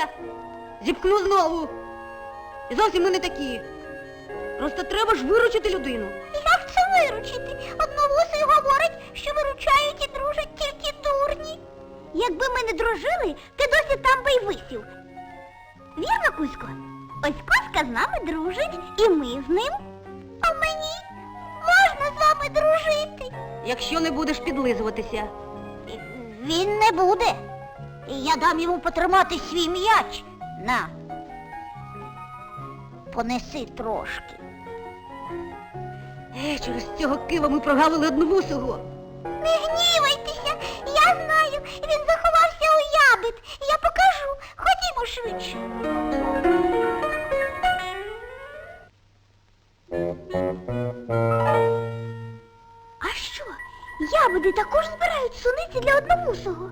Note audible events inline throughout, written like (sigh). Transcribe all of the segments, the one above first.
добре. Зіпкну знову. І зовсім ми не такі. Просто треба ж виручити людину. Як це виручити? Одновусий говорить, що виручають і дружать тільки дурні. Якби ми не дружили, ти досі там би й висів. Вірно, Кузько? Ось Кузька з нами дружить, і ми з ним. А мені можна з вами дружити. Якщо не будеш підлизуватися. Він не буде. Я дам йому потримати свій м'яч. На. Понеси трошки. Е, через цього кива ми прогавили одновусого. Не гнівайтеся, я знаю, він заховався у ябед. Я покажу. Ходімо швидше. А що? Ябеди також збирають суниці для одновусого.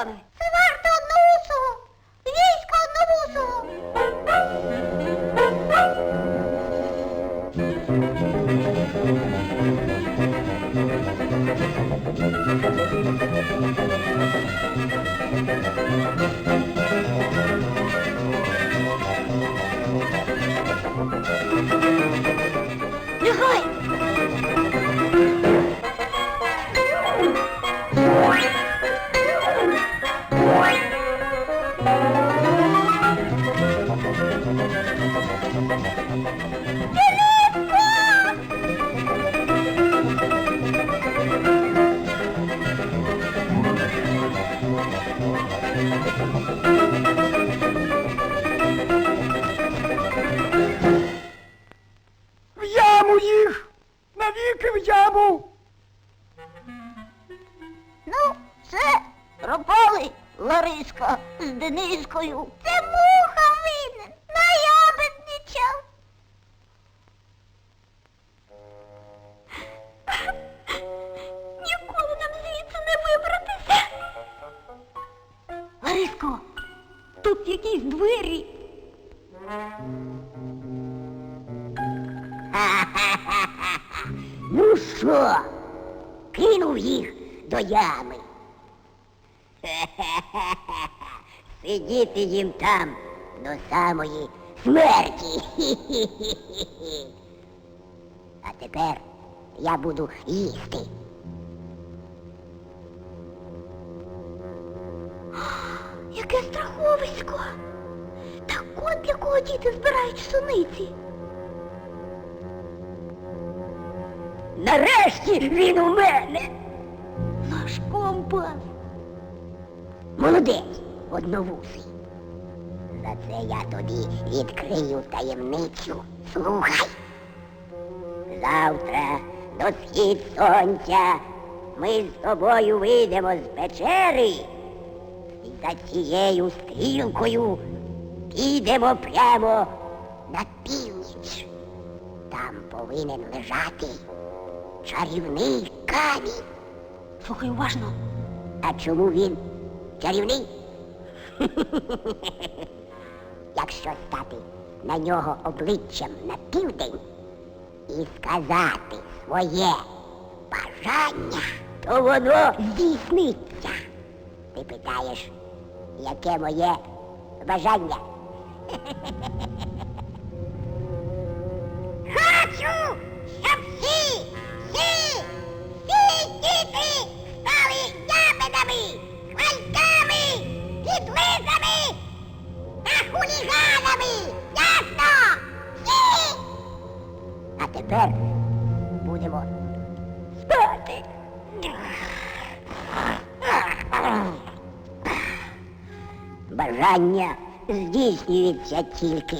Ще хулігани? Це варта одноусого! Війська одноусого! Нехай! Ну, це пропали Лариска з Денискою. Це муха винен, наябедничав. Ніколи нам звідси не вибратися. Лариско, тут якісь двері. Ну що, кинув їх до ями. (laughs) Сидіти їм там до самої смерті. (laughs) А тепер я буду їсти. (gasps) Яке страховисько! Так от для кого діти збирають суниці. Нарешті він у мене. Наш компас. Молодець, одновусий. За це я тобі відкрию таємницю. Слухай. Завтра до схід сонця ми з тобою вийдемо з печери і за цією стрілкою підемо прямо на північ. Там повинен лежати чарівний камінь. Слухай уважно. А чому він чарівний? Якщо стати на нього обличчям на південь і сказати своє бажання, то воно здійсниться. Ти питаєш, яке моє бажання? Підлизами та хуліганами. Ясно? Всі! А тепер будемо спати. Бажання здійснюється тільки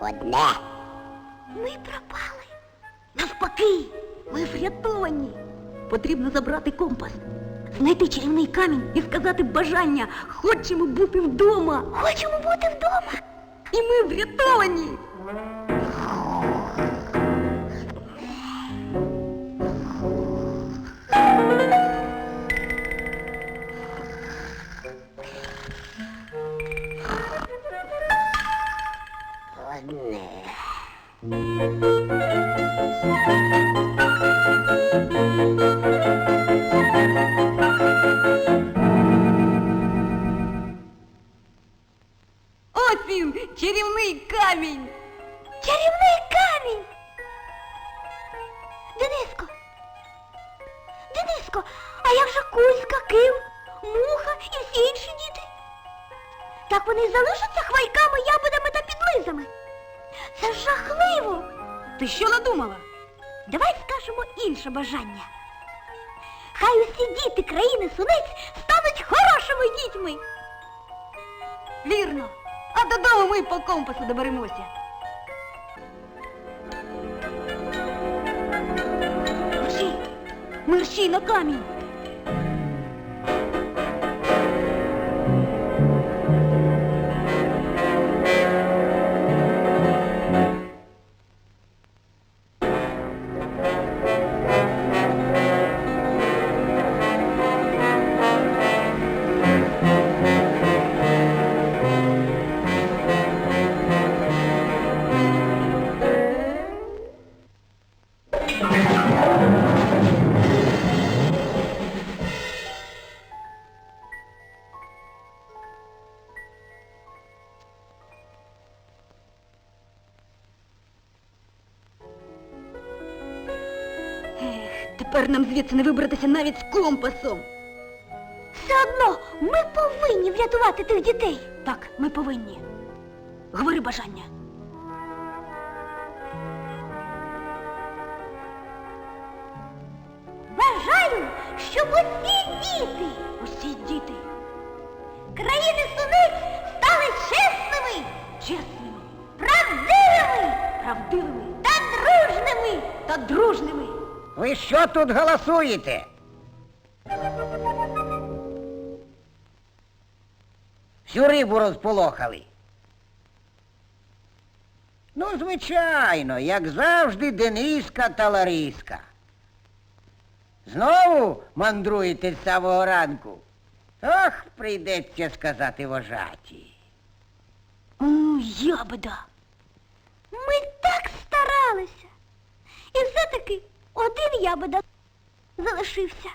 одне. Ми пропали. Навпаки, ми врятовані. Потрібно забрати компас, знайти чарівний камінь і сказати бажання. Хочемо бути вдома. Хочемо бути вдома. І ми врятовані. Одне. Чарівний камінь. Чарівний камінь. Дениско. Дениско, а як же Кузька, Кив, Муха і всі інші діти? Так вони залишаться хвальками, ябедами та підлизами. Це жахливо. Ти що надумала? Давай скажемо інше бажання. Хай усі діти країни сунець стануть хорошими дітьми. Вірно. А додому ми по компасу доберемося. Мерщій! Мерщій на камінь! Тепер нам звідси не вибратися навіть з компасом. Все одно ми повинні врятувати тих дітей. Так, ми повинні. Говори бажання. Бажаю, щоб усі діти Усі діти країни сунець стали чесними, чесними, правдивими правдивими та дружними. та дружними. Ви що тут голосуєте? Всю рибу розполохали. Ну, звичайно, як завжди, Дениска та Лариска. Знову мандруєте з самого ранку. Ох, прийдеться сказати вожаті. Ябеда. Ми так старалися. І все-таки один ябеда залишився.